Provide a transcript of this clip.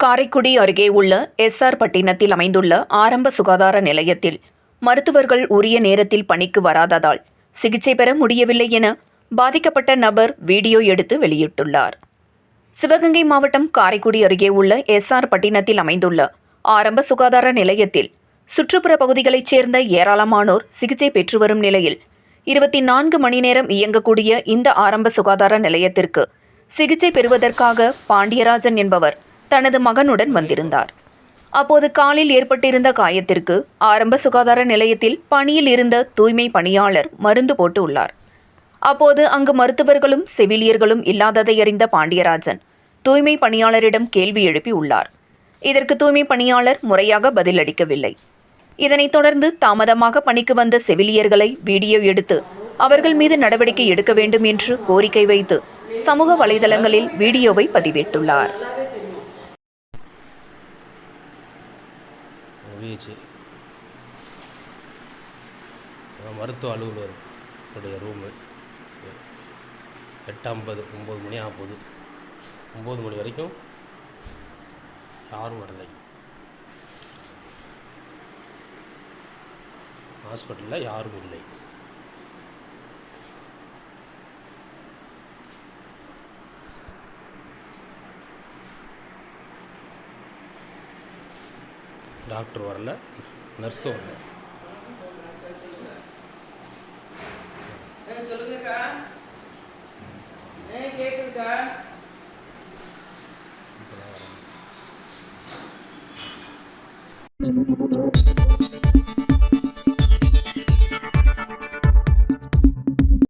காரைக்குடி அருகே உள்ள எஸ்ஆர் பட்டினத்தில் அமைந்துள்ள ஆரம்ப சுகாதார நிலையத்தில் மருத்துவர்கள் உரிய நேரத்தில் பணிக்கு வராததால் சிகிச்சை பெற முடியவில்லை என பாதிக்கப்பட்ட நபர் வீடியோ எடுத்து வெளியிட்டுள்ளார். சிவகங்கை மாவட்டம் காரைக்குடி அருகே உள்ள எஸ்ஆர் பட்டினத்தில் அமைந்துள்ள ஆரம்ப சுகாதார நிலையத்தில் சுற்றுப்புற பகுதிகளைச் சேர்ந்த ஏராளமானோர் சிகிச்சை பெற்று வரும் நிலையில் இருபத்தி நான்கு மணி நேரம் இயங்கக்கூடிய இந்த ஆரம்ப சுகாதார நிலையத்திற்கு சிகிச்சை பெறுவதற்காக பாண்டியராஜன் என்பவர் தனது மகனுடன் வந்திருந்தார். அப்போது காலில் ஏற்பட்டிருந்த காயத்திற்கு ஆரம்ப சுகாதார நிலையத்தில் பணியில் இருந்த தூய்மை பணியாளர் மருந்து போட்டு உள்ளார். அப்போது அங்கு மருத்துவர்களும் செவிலியர்களும் இல்லாததை அறிந்த பாண்டியராஜன் தூய்மை பணியாளரிடம் கேள்வி எழுப்பி உள்ளார். இதற்கு தூய்மை பணியாளர் முறையாக பதிலளிக்கவில்லை. இதனைத் தொடர்ந்து தாமதமாக பணிக்கு வந்த செவிலியர்களை வீடியோ எடுத்து அவர்கள் மீது நடவடிக்கை எடுக்க வேண்டும் என்று கோரிக்கை வைத்து சமூக வலைதளங்களில் வீடியோவை பதிவிட்டுள்ளார். விஹெச் மருத்துவ அலுவலருடைய ரூமு எட்டு ஐம்பது ஒம்பது மணி ஆக ஒம்பது மணி வரைக்கும் யாரும் வரலை. ஹாஸ்பிட்டலில் யாரும் இல்லை. டாக்டர் வரல நர்ஸும் வரல. சொல்லுங்கக்கா. கேட்குதுக்கா இப்போதான் வரேன்